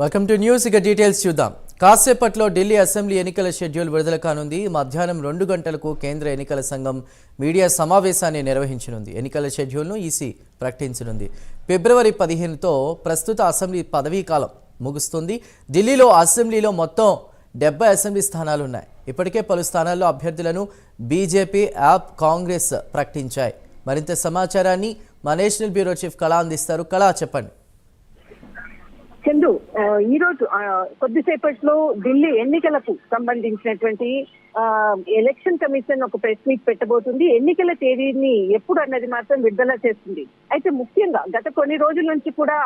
Welcome to news ఇక details చూద్దాం. కాసేపట్లో ఢిల్లీ అసెంబ్లీ ఎన్నికల షెడ్యూల్ విడుదల కానుంది. మధ్యాహ్నం రెండు గంటలకు కేంద్ర ఎన్నికల సంఘం మీడియా సమావేశాన్ని నిర్వహించనుంది. ఎన్నికల షెడ్యూల్ను ఈసీ ప్రకటించనుంది. ఫిబ్రవరి పదిహేనుతో ప్రస్తుత అసెంబ్లీ పదవీ కాలం ముగుస్తుంది. ఢిల్లీలో అసెంబ్లీలో మొత్తం డెబ్బై అసెంబ్లీ స్థానాలు ఉన్నాయి ఇప్పటికే పలు స్థానాల్లో అభ్యర్థులను బీజేపీ యాప్ కాంగ్రెస్ ప్రకటించాయి. మరింత సమాచారాన్ని మా నేషనల్ బ్యూరో చీఫ్ కళా అందిస్తారు. కళా చెప్పండి. చందు ఆ, ఈ రోజు ఆ, కొద్దిసేపట్లో ఢిల్లీ ఎన్నికలకు సంబంధించినటువంటి ఆ, ఎలక్షన్ కమిషన్ ఒక ప్రెస్ మీట్ పెట్టబోతుంది. ఎన్నికల తేదీని ఎప్పుడు అన్నది మాత్రం విడుదల చేస్తుంది. అయితే ముఖ్యంగా గత కొన్ని రోజుల నుంచి కూడా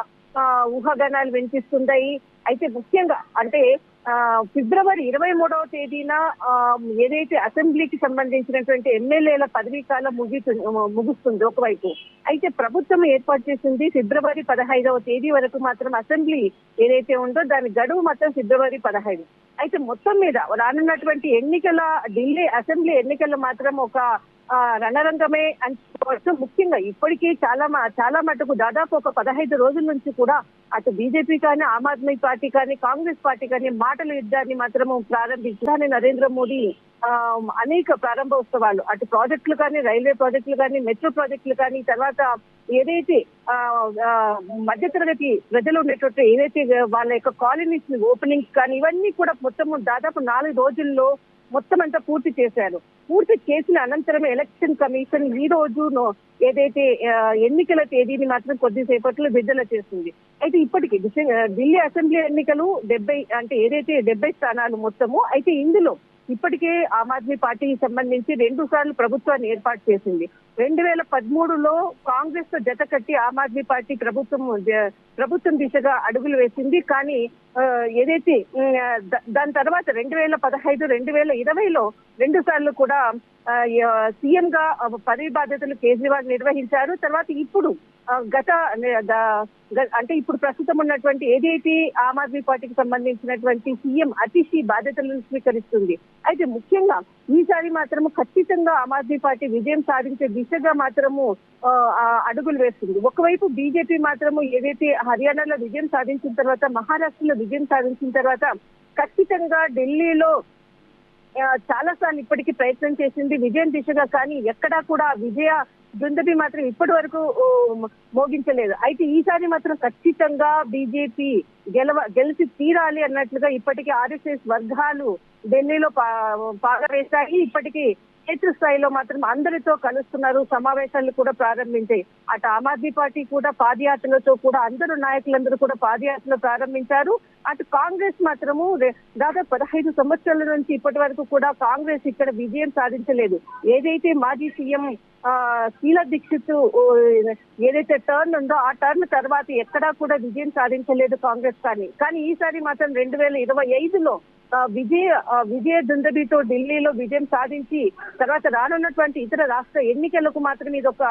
ఊహాగానాలు వినిపిస్తున్నాయి అయితే ముఖ్యంగా అంటే ఆ, ఫిబ్రవరి ఇరవై మూడవ తేదీన ఆ, ఏదైతే అసెంబ్లీకి సంబంధించినటువంటి ఎమ్మెల్యేల పదవీ కాలం ముగిస్తు ముగుస్తుంది ఒకవైపు. అయితే ప్రభుత్వం ఏర్పాటు చేసింది ఫిబ్రవరి పదహైదవ తేదీ వరకు మాత్రం అసెంబ్లీ ఏదైతే ఉందో దాని గడువు మాత్రం ఫిబ్రవరి పదహైదు. అయితే మొత్తం మీద రానున్నటువంటి ఎన్నికల ఢిల్లీ అసెంబ్లీ ఎన్నికలు మాత్రం ఒక రణరంగమే అని ముఖ్యంగా ఇప్పటికీ చాలా మ- చాలా మటుకు దాదాపు ఒక పదహైదు రోజుల నుంచి కూడా అటు బీజేపీ కానీ ఆమ్ ఆద్మీ పార్టీ కానీ కాంగ్రెస్ పార్టీ కానీ మాటల యుద్ధాన్ని మాత్రము ప్రారంభించాలని నరేంద్ర మోడీ ఆ, అనేక ప్రారంభోత్సవాలు అటు ప్రాజెక్టులు కానీ రైల్వే ప్రాజెక్టులు కానీ మెట్రో ప్రాజెక్టులు కానీ తర్వాత ఏదైతే ఆ, మధ్యతరగతి ప్రజలు ఉండేటువంటి ఏదైతే వాళ్ళ యొక్క కాలనీస్ ఓపెనింగ్స్ కానీ ఇవన్నీ కూడా మొత్తం దాదాపు నాలుగు రోజుల్లో మొత్తం అంతా పూర్తి చేశారు. పూర్తి చేసిన అనంతరం ఎలక్షన్ కమిషన్ ఈ రోజు ఏదైతే ఎన్నికల తేదీని మాత్రం కొద్దిసేపట్లో విడుదల చేస్తుంది. అయితే ఇప్పటికి ఢిల్లీ అసెంబ్లీ ఎన్నికలు డెబ్బై అంటే ఏదైతే డెబ్బై స్థానాలు మొత్తము అయితే ఇందులో ఇప్పటికే ఆమ్ ఆద్మీ పార్టీకి సంబంధించి రెండు సార్లు ప్రభుత్వాన్ని ఏర్పాటు చేసింది. రెండు వేల పదమూడులో కాంగ్రెస్తో జత కట్టి ఆమ్ ఆద్మీ పార్టీ ప్రభుత్వం ప్రభుత్వం దిశగా అడుగులు వేసింది. కానీ ఆ, ఏదైతే దాని తర్వాత రెండు వేల పదహైదు రెండు వేల ఇరవైలో రెండు సార్లు కూడా సీఎం గా పదవి బాధ్యతలు కేజ్రీవాల్ నిర్వహించారు. తర్వాత ఇప్పుడు గత అంటే ఇప్పుడు ప్రస్తుతం ఉన్నటువంటి ఏదైతే ఆమ్ ఆద్మీ పార్టీకి సంబంధించినటువంటి సీఎం అతిశీ బాధ్యతలను స్వీకరిస్తుంది. అయితే ముఖ్యంగా ఈసారి మాత్రము ఖచ్చితంగా ఆమ్ ఆద్మీ పార్టీ విజయం సాధించే దిశగా మాత్రము ఆ, అడుగులు వేస్తుంది. ఒకవైపు బీజేపీ మాత్రము ఏదైతే హర్యానాలో విజయం సాధించిన తర్వాత మహారాష్ట్రలో విజయం సాధించిన తర్వాత ఖచ్చితంగా ఢిల్లీలో చాలా సార్లు ఇప్పటికీ ప్రయత్నం చేసింది విజయం దిశగా. కానీ ఎక్కడా కూడా విజయ దుందబి మాత్రం ఇప్పటి వరకు ఓ, మోగించలేదు. అయితే ఈసారి మాత్రం ఖచ్చితంగా బీజేపీ గెలవ గెలిచి తీరాలి అన్నట్లుగా ఇప్పటికీ ఆర్ఎస్ఎస్ వర్గాలు ఢిల్లీలో పా- వేశాయి ఇప్పటికీ క్షేత్రస్థాయిలో మాత్రం అందరితో కలుస్తున్నారు. సమావేశాలు కూడా ప్రారంభించాయి అటు ఆమ్ ఆద్మీ పార్టీ కూడా పాదయాత్రలతో కూడా అందరూ నాయకులందరూ కూడా పాదయాత్రలు ప్రారంభించారు. అటు కాంగ్రెస్ మాత్రము దాదాపు పదహైదు సంవత్సరాల నుంచి ఇప్పటి వరకు కూడా కాంగ్రెస్ ఇక్కడ విజయం సాధించలేదు. ఏదైతే మాజీ సీఎం ఆ శీల దీక్షిత్ ఏదైతే టర్న్ ఉందో ఆ టర్న్ తర్వాత ఎక్కడా కూడా విజయం సాధించలేదు కాంగ్రెస్ కానీ. కానీ ఈసారి మాత్రం రెండు వేల ఇరవై ఐదులో విజయ విజయ దుందబితో ఢిల్లీలో విజయం సాధించి తర్వాత రానున్నటువంటి ఇతర రాష్ట్ర ఎన్నికలకు మాత్రం ఇది ఒక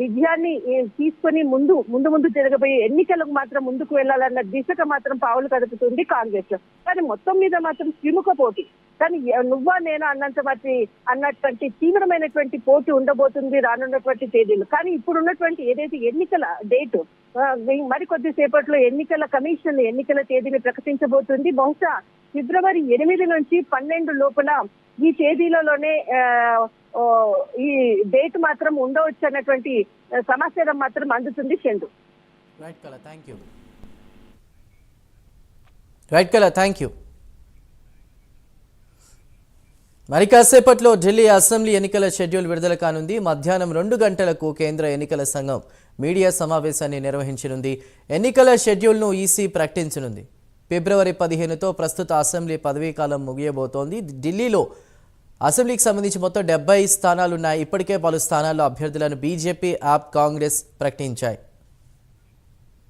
విజయాన్ని తీసుకొని ముందు ముందు ముందు జరగబోయే ఎన్నికలకు మాత్రం ముందుకు వెళ్ళాలన్న దిశగా మాత్రం పావులు కదుపుతుంది కాంగ్రెస్. కానీ మొత్తం మీద మాత్రం త్రిముఖ పోటీ. కానీ నువ్వా నేనా అన్నంత మట్టి అన్నటువంటి తీవ్రమైనటువంటి పోటీ ఉండబోతుంది రానున్నటువంటి తేదీలు. కానీ ఇప్పుడు ఉన్నటువంటి ఏదైతే ఎన్నికల డేట్ మరికొద్ది సేపట్లో ఎన్నికల కమిషన్ ఎన్నికల తేదీని ప్రకటించబోతుంది. బహుశా ఫిబ్రవరి ఎనిమిది నుంచి పన్నెండు లోపల ఈ తేదీలలోనే ఈ డేట్ మాత్రం ఉండవచ్చు అన్నటువంటి సమాచారం మాత్రం అందుతుంది Chandu. Right Kala thank you right Kala thank you మరి కాసేపట్లో ఢిల్లీ అసెంబ్లీ ఎన్నికల షెడ్యూల్ విడుదల కానుంది. మధ్యాహ్నం రెండు గంటలకు కేంద్ర ఎన్నికల సంఘం మీడియా సమావేశాన్ని నిర్వహించనుంది. ఎన్నికల షెడ్యూల్ను ఈసీ ప్రకటించనుంది. ఫిబ్రవరి పదిహేనుతో ప్రస్తుత అసెంబ్లీ పదవీకాలం ముగియబోతోంది. ఢిల్లీలో అసెంబ్లీకి సంబంధించి మొత్తం డెబ్బై స్థానాలున్నాయి. ఇప్పటికే పలు స్థానాల్లో అభ్యర్థులను బీజేపీ యాప్ కాంగ్రెస్ ప్రకటించాయి.